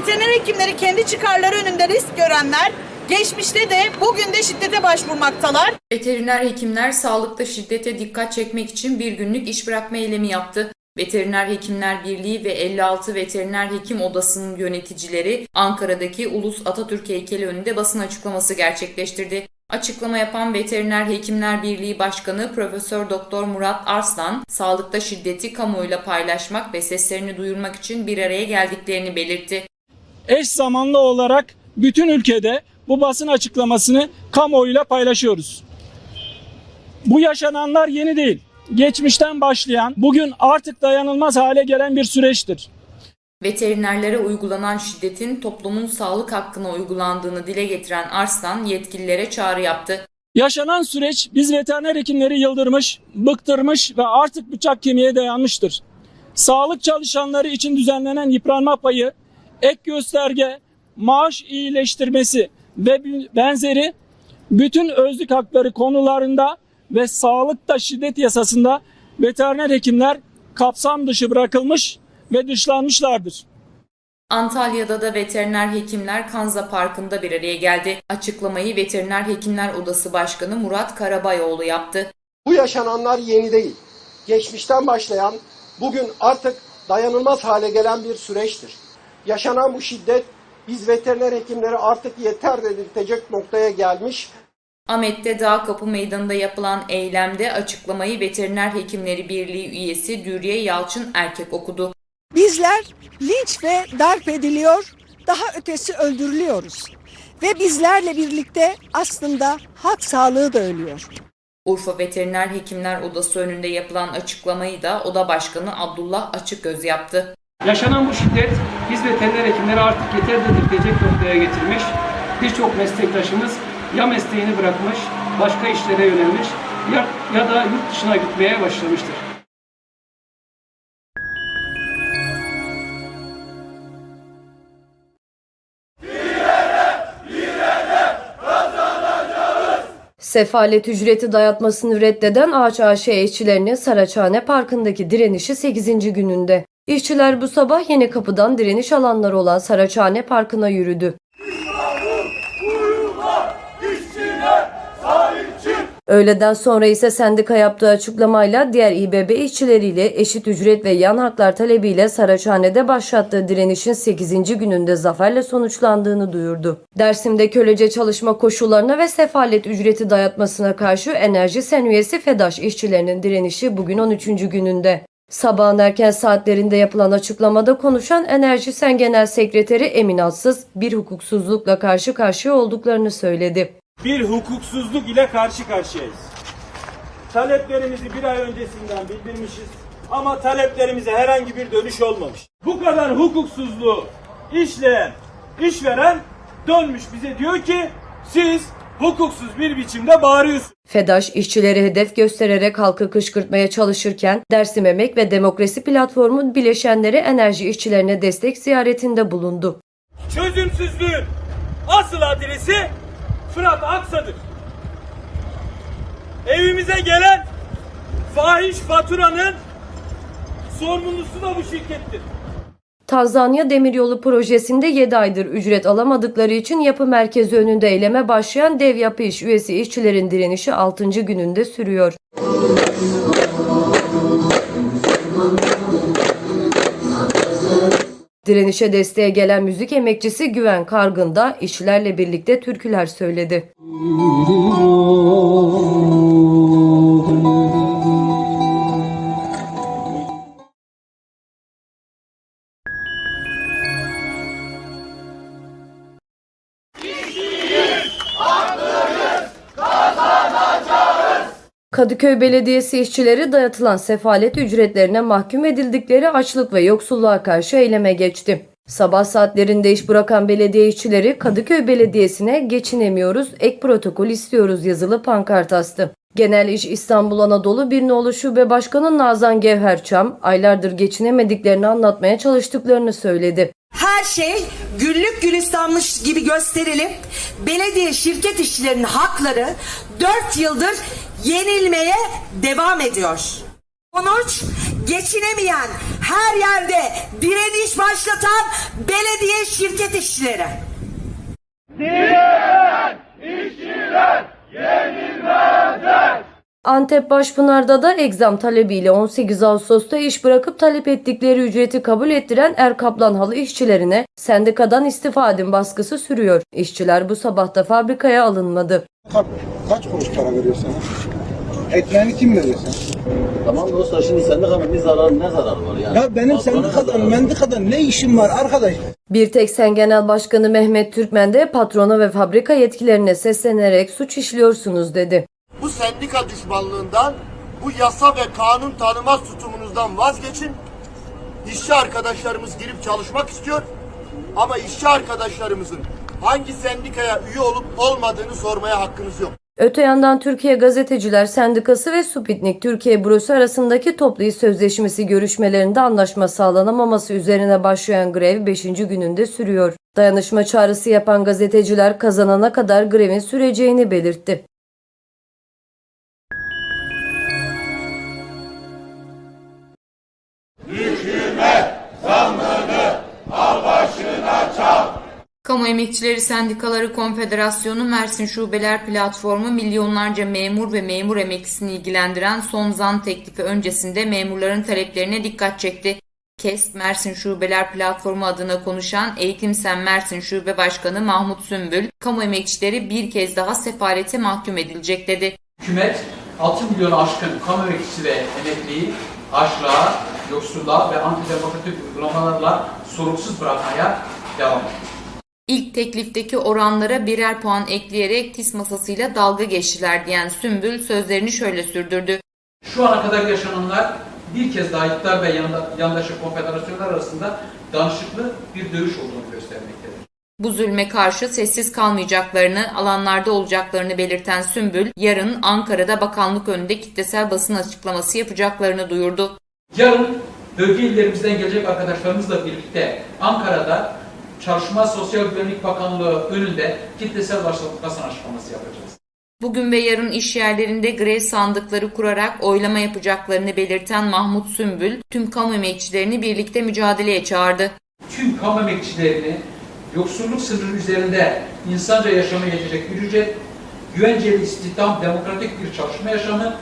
Veteriner hekimleri kendi çıkarları önünde risk görenler geçmişte de bugün de şiddete başvurmaktalar. Veteriner hekimler sağlıkta şiddete dikkat çekmek için bir günlük iş bırakma eylemi yaptı. Veteriner Hekimler Birliği ve 56 Veteriner Hekim Odası'nın yöneticileri Ankara'daki Ulus Atatürk heykeli önünde basın açıklaması gerçekleştirdi. Açıklama yapan Veteriner Hekimler Birliği Başkanı Profesör Doktor Murat Arslan, sağlıkta şiddeti kamuoyuyla paylaşmak ve seslerini duyurmak için bir araya geldiklerini belirtti. Eş zamanlı olarak bütün ülkede bu basın açıklamasını kamuoyuyla paylaşıyoruz. Bu yaşananlar yeni değil. Geçmişten başlayan, bugün artık dayanılmaz hale gelen bir süreçtir. Veterinerlere uygulanan şiddetin toplumun sağlık hakkına uygulandığını dile getiren Arslan yetkililere çağrı yaptı. Yaşanan süreç biz veteriner hekimleri yıldırmış, bıktırmış ve artık bıçak kemiğe dayanmıştır. Sağlık çalışanları için düzenlenen yıpranma payı, ek gösterge, maaş iyileştirmesi ve benzeri bütün özlük hakları konularında ve sağlıkta şiddet yasasında veteriner hekimler kapsam dışı bırakılmış ve dışlanmışlardır. Antalya'da da veteriner hekimler Kanza Parkı'nda bir araya geldi. Açıklamayı Veteriner Hekimler Odası Başkanı Murat Karabayoğlu yaptı. Bu yaşananlar yeni değil. Geçmişten başlayan, bugün artık dayanılmaz hale gelen bir süreçtir. Yaşanan bu şiddet biz veteriner hekimleri artık yeter dedirtecek noktaya gelmiş Ahmet'te Dağ Kapı Meydanı'nda yapılan eylemde açıklamayı Veteriner Hekimleri Birliği üyesi Dürriye Yalçın Erkek okudu. Bizler linç ve darp ediliyor, daha ötesi öldürülüyoruz. Ve bizlerle birlikte aslında halk sağlığı da ölüyor. Urfa Veteriner Hekimler Odası önünde yapılan açıklamayı da Oda Başkanı Abdullah Açıkgöz yaptı. Yaşanan bu şiddet biz veteriner hekimleri artık yeter dedirtecek noktaya getirmiş. Birçok meslektaşımız ya mesleğini bırakmış, başka işlere yönelmiş ya, ya da yurt dışına gitmeye başlamıştır. Sefalet ücreti dayatmasını reddeden Ağaç AŞ işçilerinin Saraçhane Parkı'ndaki direnişi 8. gününde. İşçiler bu sabah yeni kapıdan direniş alanları olan Saraçhane Parkı'na yürüdü. Öğleden sonra ise sendika yaptığı açıklamayla diğer İBB işçileriyle eşit ücret ve yan haklar talebiyle Saraçhane'de başlattığı direnişin 8. gününde zaferle sonuçlandığını duyurdu. Dersim'de kölece çalışma koşullarına ve sefalet ücreti dayatmasına karşı Enerji Sen üyesi FEDAŞ işçilerinin direnişi bugün 13. gününde. Sabahın erken saatlerinde yapılan açıklamada konuşan Enerji Sen Genel Sekreteri Emin Alsız bir hukuksuzlukla karşı karşıya olduklarını söyledi. bir hukuksuzluk ile karşı karşıyayız. Taleplerimizi bir ay öncesinden bildirmişiz ama taleplerimize herhangi bir dönüş olmamış. Bu kadar hukuksuzluğu işleyen, işveren dönmüş bize diyor ki siz hukuksuz bir biçimde bağırıyorsunuz. FEDAŞ işçileri hedef göstererek halkı kışkırtmaya çalışırken Dersim Emek ve Demokrasi Platformu bileşenleri enerji işçilerine destek ziyaretinde bulundu. Çözümsüzlüğün asıl adresi Fırat Aksa'dır. Evimize gelen fahiş faturanın sorumlusu da bu şirkettir. Tanzanya Demiryolu projesinde 7 aydır ücret alamadıkları için yapı merkezi önünde eyleme başlayan dev yapı iş üyesi işçilerin direnişi 6. gününde sürüyor. Direnişe desteğe gelen müzik emekçisi Güven Kargın da işçilerle birlikte türküler söyledi. Kadıköy Belediyesi işçileri dayatılan sefalet ücretlerine mahkum edildikleri açlık ve yoksulluğa karşı eyleme geçti. Sabah saatlerinde iş bırakan belediye işçileri Kadıköy Belediyesi'ne geçinemiyoruz, ek protokol istiyoruz yazılı pankart astı. Genel İş İstanbul Anadolu Bir Nolu Şube Başkanı Nazan Gevherçam aylardır geçinemediklerini anlatmaya çalıştıklarını söyledi. her şey güllük gülistanmış gibi gösterilip belediye şirket işçilerinin hakları 4 yıldır yenilmeye devam ediyor. Sonuç geçinemeyen her yerde direniş başlatan belediye şirket işçileri. Antep Başpınar'da da egzam talebiyle 18 Ağustos'ta iş bırakıp talep ettikleri ücreti kabul ettiren Er Kaplan Halı işçilerine sendikadan istifa edin baskısı sürüyor. İşçiler bu sabah da fabrikaya alınmadı. Kaç kuruş para veriyor sana? Ekmeğini kim veriyor sana? Tamam dostlar şimdi sendikanın bir zararı ne zararı var yani? Ya benim sendikadan, mendikadan ne işim var arkadaş? Bir tek Sen Genel Başkanı Mehmet Türkmen de patrona ve fabrika yetkilerine seslenerek suç işliyorsunuz dedi. Bu sendika düşmanlığından, bu yasa ve kanun tanımaz tutumunuzdan vazgeçin. İşçi arkadaşlarımız girip çalışmak istiyor. Ama işçi arkadaşlarımızın hangi sendikaya üye olup olmadığını sormaya hakkınız yok. Öte yandan Türkiye Gazeteciler Sendikası ve Sputnik Türkiye Bürosu arasındaki toplu iş sözleşmesi görüşmelerinde anlaşma sağlanamaması üzerine başlayan grev 5. gününde sürüyor. Dayanışma çağrısı yapan gazeteciler kazanana kadar grevin süreceğini belirtti. Kamu Emekçileri Sendikaları Konfederasyonu Mersin Şubeler Platformu milyonlarca memur ve memur emeklisini ilgilendiren son zam teklifi öncesinde memurların taleplerine dikkat çekti. KESP Mersin Şubeler Platformu adına konuşan Eğitim Sen Mersin Şube Başkanı Mahmut Sümbül, kamu emekçileri bir kez daha sefalete mahkum edilecek dedi. Hükümet 6 milyonu aşkın kamu emekçisi ve emekliyi açlığa, yoksulluğa ve antidemokratik uygulamalarla soruksuz bırakmaya devam ediyor. İlk teklifteki oranlara birer puan ekleyerek TİS masasıyla dalga geçtiler diyen Sümbül sözlerini şöyle sürdürdü. Şu ana kadar yaşananlar bir kez daha iktidar ve yanda- yandaşı konfederasyonlar arasında danışıklı bir dövüş olduğunu göstermektedir. Bu zulme karşı sessiz kalmayacaklarını, alanlarda olacaklarını belirten Sümbül, yarın Ankara'da bakanlık önünde kitlesel basın açıklaması yapacaklarını duyurdu. Yarın bölge illerimizden gelecek arkadaşlarımızla birlikte Ankara'da Çalışma Sosyal Güvenlik Bakanlığı önünde kitlesel basın açıklaması yapacağız. Bugün ve yarın iş yerlerinde grev sandıkları kurarak oylama yapacaklarını belirten Mahmut Sümbül, tüm kamu emekçilerini birlikte mücadeleye çağırdı. tüm kamu emekçilerini yoksulluk sınırı üzerinde insanca yaşama yetecek bir ücret, güvenceli istihdam, demokratik bir çalışma yaşamı,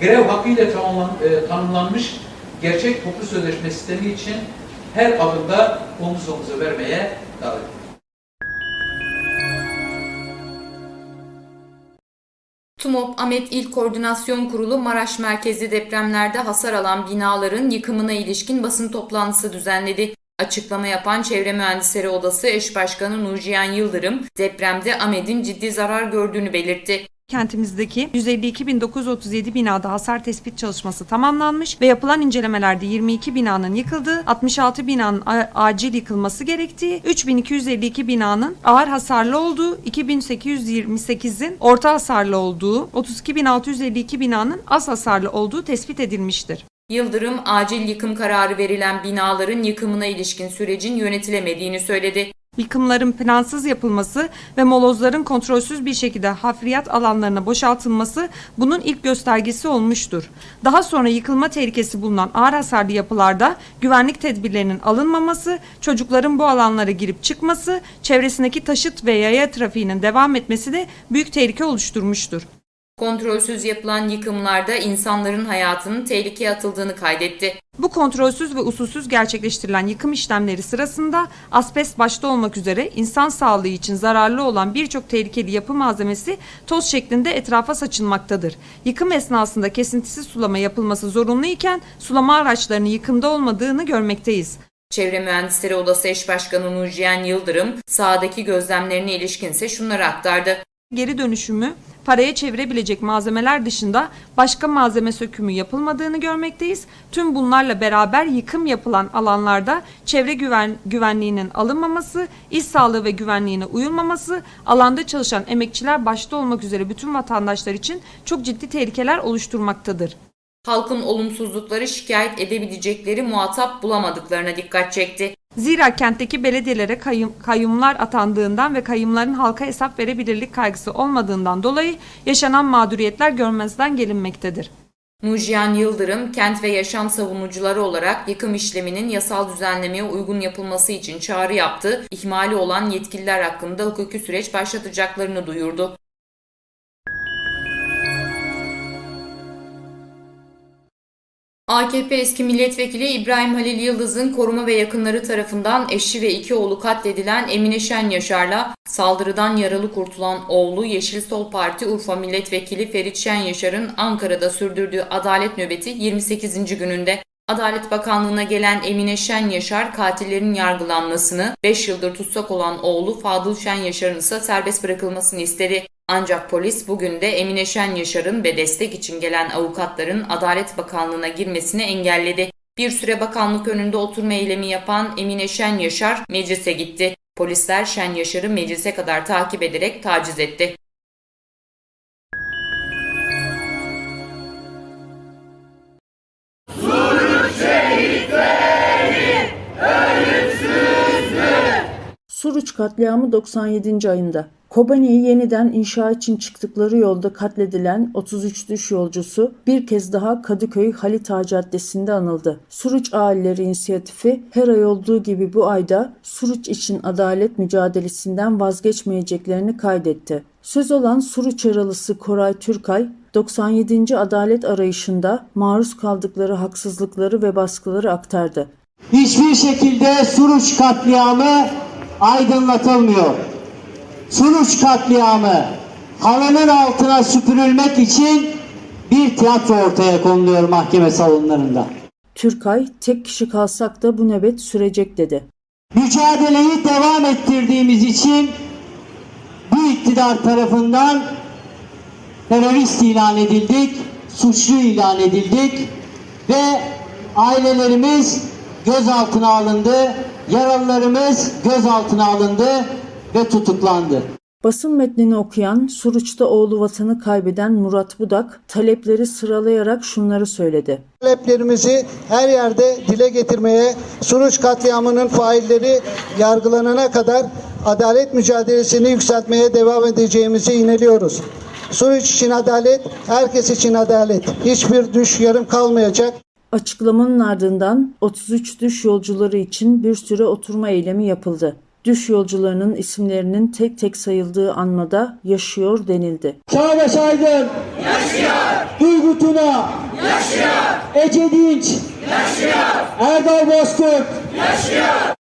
grev hakkıyla e, tanımlanmış gerçek toplu sözleşme sistemi için her adımda omuz omuza vermeye davet. TUMOP Amet İl Koordinasyon Kurulu Maraş merkezli depremlerde hasar alan binaların yıkımına ilişkin basın toplantısı düzenledi. Açıklama yapan Çevre Mühendisleri Odası Eş Başkanı Nurcihan Yıldırım, depremde Amet'in ciddi zarar gördüğünü belirtti. Kentimizdeki 152.937 binada hasar tespit çalışması tamamlanmış ve yapılan incelemelerde 22 binanın yıkıldığı, 66 binanın acil yıkılması gerektiği, 3252 binanın ağır hasarlı olduğu, 2828'in orta hasarlı olduğu, 32652 binanın az hasarlı olduğu tespit edilmiştir. Yıldırım, acil yıkım kararı verilen binaların yıkımına ilişkin sürecin yönetilemediğini söyledi. Yıkımların plansız yapılması ve molozların kontrolsüz bir şekilde hafriyat alanlarına boşaltılması bunun ilk göstergesi olmuştur. Daha sonra yıkılma tehlikesi bulunan ağır hasarlı yapılarda güvenlik tedbirlerinin alınmaması, çocukların bu alanlara girip çıkması, çevresindeki taşıt ve yaya trafiğinin devam etmesi de büyük tehlike oluşturmuştur. Kontrolsüz yapılan yıkımlarda insanların hayatının tehlikeye atıldığını kaydetti. Bu kontrolsüz ve usulsüz gerçekleştirilen yıkım işlemleri sırasında asbest başta olmak üzere insan sağlığı için zararlı olan birçok tehlikeli yapı malzemesi toz şeklinde etrafa saçılmaktadır. Yıkım esnasında kesintisiz sulama yapılması zorunlu iken sulama araçlarının yıkımda olmadığını görmekteyiz. Çevre Mühendisleri Odası Eş Başkanı Nurcihan Yıldırım, sahadaki gözlemlerine ilişkinse şunları aktardı. Geri dönüşümü paraya çevirebilecek malzemeler dışında başka malzeme sökümü yapılmadığını görmekteyiz. Tüm bunlarla beraber yıkım yapılan alanlarda çevre güven, güvenliğinin alınmaması, iş sağlığı ve güvenliğine uyulmaması, alanda çalışan emekçiler başta olmak üzere bütün vatandaşlar için çok ciddi tehlikeler oluşturmaktadır. Halkın olumsuzlukları şikayet edebilecekleri muhatap bulamadıklarına dikkat çekti. Zira kentteki belediyelere kayyum, kayyumlar atandığından ve kayyumların halka hesap verebilirlik kaygısı olmadığından dolayı yaşanan mağduriyetler görmezden gelinmektedir. Nujiyan Yıldırım, kent ve yaşam savunucuları olarak yıkım işleminin yasal düzenlemeye uygun yapılması için çağrı yaptı, ihmali olan yetkililer hakkında hukuki süreç başlatacaklarını duyurdu. AKP eski milletvekili İbrahim Halil Yıldız'ın koruma ve yakınları tarafından eşi ve iki oğlu katledilen Emine Şen Yaşar'la saldırıdan yaralı kurtulan oğlu Yeşil Sol Parti Urfa Milletvekili Ferit Şen Yaşar'ın Ankara'da sürdürdüğü adalet nöbeti 28. gününde. Adalet Bakanlığı'na gelen Emine Şen Yaşar katillerin yargılanmasını, 5 yıldır tutsak olan oğlu Fadıl Şen Yaşar'ın ise serbest bırakılmasını istedi. Ancak polis bugün de Emine Şen Yaşar'ın ve destek için gelen avukatların Adalet Bakanlığı'na girmesini engelledi. Bir süre bakanlık önünde oturma eylemi yapan Emine Şen Yaşar meclise gitti. Polisler Şen Yaşar'ı meclise kadar takip ederek taciz etti. Suruç katliamı 97. ayında. Kobani'yi yeniden inşa için çıktıkları yolda katledilen 33 düş yolcusu bir kez daha Kadıköy Halit Ağa Caddesi'nde anıldı. Suruç Aileleri İnisiyatifi her ay olduğu gibi bu ayda Suruç için adalet mücadelesinden vazgeçmeyeceklerini kaydetti. Söz olan Suruç yaralısı Koray Türkay, 97. adalet arayışında maruz kaldıkları haksızlıkları ve baskıları aktardı. Hiçbir şekilde Suruç katliamı aydınlatılmıyor. Suruç katliamı halının altına süpürülmek için bir tiyatro ortaya konuluyor mahkeme salonlarında. Türkay, tek kişi kalsak da bu nöbet sürecek dedi. Mücadeleyi devam ettirdiğimiz için bu iktidar tarafından terörist ilan edildik, suçlu ilan edildik ve ailelerimiz gözaltına alındı, yaralılarımız gözaltına alındı ve tutuklandı. Basın metnini okuyan, Suruç'ta oğlu vatanı kaybeden Murat Budak, talepleri sıralayarak şunları söyledi. Taleplerimizi her yerde dile getirmeye, Suruç katliamının failleri yargılanana kadar adalet mücadelesini yükseltmeye devam edeceğimizi ineliyoruz. Suruç için adalet, herkes için adalet. Hiçbir düş yarım kalmayacak. Açıklamanın ardından 33 düş yolcuları için bir süre oturma eylemi yapıldı. Düş yolcularının isimlerinin tek tek sayıldığı anmada yaşıyor denildi. Çağdaş Aydın yaşıyor. Duygu Tuna yaşıyor. Ece Dinç yaşıyor. Erdal Bozkurt yaşıyor.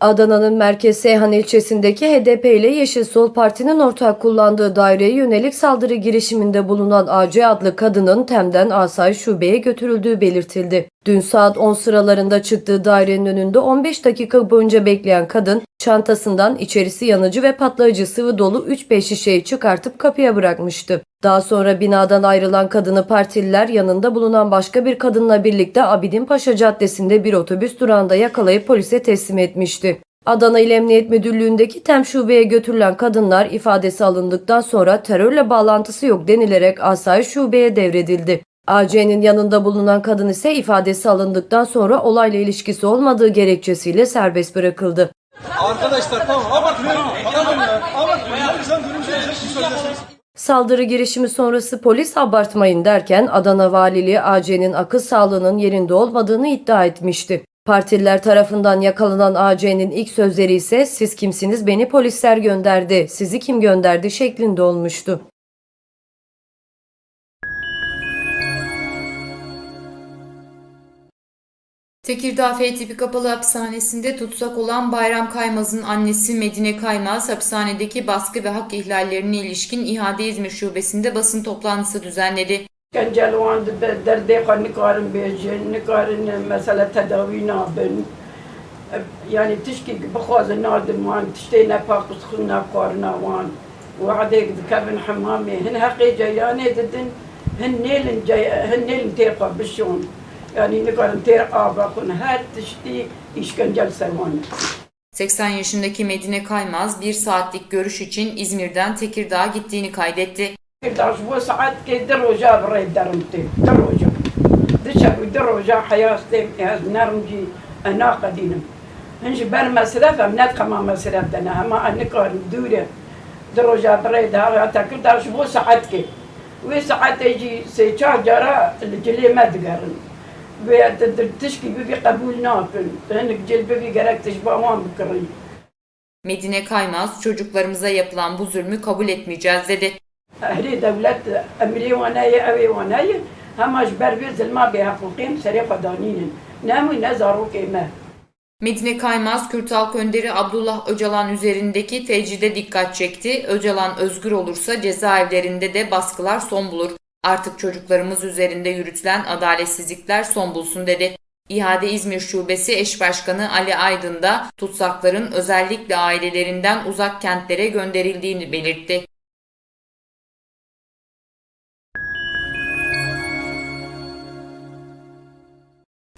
Adana'nın merkez Seyhan ilçesindeki HDP ile Yeşil Sol Parti'nin ortak kullandığı daireye yönelik saldırı girişiminde bulunan AC adlı kadının Tem'den Asayiş Şube'ye götürüldüğü belirtildi. Dün saat 10 sıralarında çıktığı dairenin önünde 15 dakika boyunca bekleyen kadın çantasından içerisi yanıcı ve patlayıcı sıvı dolu 3-5 şişeyi çıkartıp kapıya bırakmıştı. Daha sonra binadan ayrılan kadını partililer yanında bulunan başka bir kadınla birlikte Abidin Paşa Caddesi'nde bir otobüs durağında yakalayıp polise teslim etmişti. Adana İl Emniyet Müdürlüğü'ndeki TEM şubeye götürülen kadınlar ifadesi alındıktan sonra terörle bağlantısı yok denilerek asayiş şubeye devredildi. AC'nin yanında bulunan kadın ise ifadesi alındıktan sonra olayla ilişkisi olmadığı gerekçesiyle serbest bırakıldı. Arkadaşlar tamam abartmayalım. Alalım ya. Saldırı girişimi sonrası polis abartmayın derken Adana Valiliği AC'nin akıl sağlığının yerinde olmadığını iddia etmişti. Partililer tarafından yakalanan AC'nin ilk sözleri ise siz kimsiniz beni polisler gönderdi, sizi kim gönderdi şeklinde olmuştu. Tekirdağ F kapalı hapishanesinde tutsak olan Bayram Kaymaz'ın annesi Medine Kaymaz hapishanedeki baskı ve hak ihlallerine ilişkin İHA'de İzmir Şubesi'nde basın toplantısı düzenledi. Gencel o derdê xwe nikarin bêjin, nikarin mesela tedavî nabin. Yani tişkî bixwazin nadin wan, tiştê nepaqîxin nekarin wan. Wexdek dikevin hemamê, hin heqê ceyanê didin, hin nêlin hin nêlin têqa bişon. Yani nikarın ter abakun her tişti işkencel servan. 80 yaşındaki Medine Kaymaz bir saatlik görüş için İzmir'den Tekirdağ'a gittiğini kaydetti. Tekirdağ bu saat ki der hoca bir derim der hoca. Dışarı der hoca hayastım nermci ana kadinim. Hınci ben mesref emnet kama mesreften ama anne karın dure der hoca bir der Tekirdağ bu saat ki. Ve saat eci se çağcara cilime digerin veya tişki gibi kabul ne yapın. Henik gerek tişbaman. Medine Kaymaz çocuklarımıza yapılan bu zulmü kabul etmeyeceğiz dedi. Ehli devlet emri vanayı evi vanayı hamaş berbe zilma bihakukim seri kadaninin. Nemu ne zaru kime. Medine Kaymaz, Kürt Halk Önderi Abdullah Öcalan üzerindeki tecide dikkat çekti. Öcalan özgür olursa cezaevlerinde de baskılar son bulur. Artık çocuklarımız üzerinde yürütülen adaletsizlikler son bulsun dedi. İHA'de İzmir Şubesi Eş Başkanı Ali Aydın da tutsakların özellikle ailelerinden uzak kentlere gönderildiğini belirtti.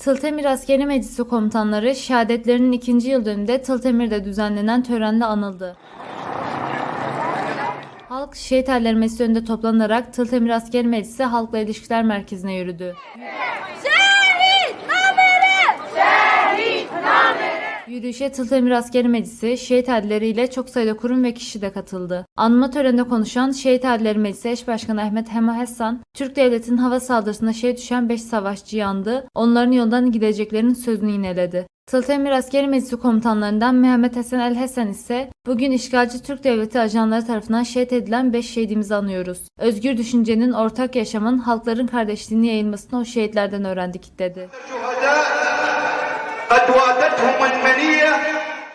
Tıltemir Askeri Meclisi komutanları şehadetlerinin ikinci yıl dönümünde Tıltemir'de düzenlenen törende anıldı. Halk şehit erleri meclisi önünde toplanarak Tıltemir Askeri Meclisi Halkla İlişkiler Merkezi'ne yürüdü. Yürüyüşe Tıltemir Askeri Meclisi, şehit aileleri ile çok sayıda kurum ve kişi de katıldı. Anma töreninde konuşan Şehit Aileleri Meclisi Eş Başkanı Ahmet Hema Hassan, Türk Devleti'nin hava saldırısında şehit düşen 5 savaşçı yandı, onların yoldan gideceklerinin sözünü yineledi. Tıltemir Askeri Meclisi komutanlarından Mehmet Hasan El Hasan ise bugün işgalci Türk Devleti ajanları tarafından şehit edilen 5 şehidimizi anıyoruz. Özgür düşüncenin, ortak yaşamın, halkların kardeşliğini yayılmasını o şehitlerden öğrendik dedi.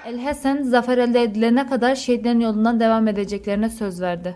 El Hasan zafer elde edilene kadar şehitlerin yolundan devam edeceklerine söz verdi.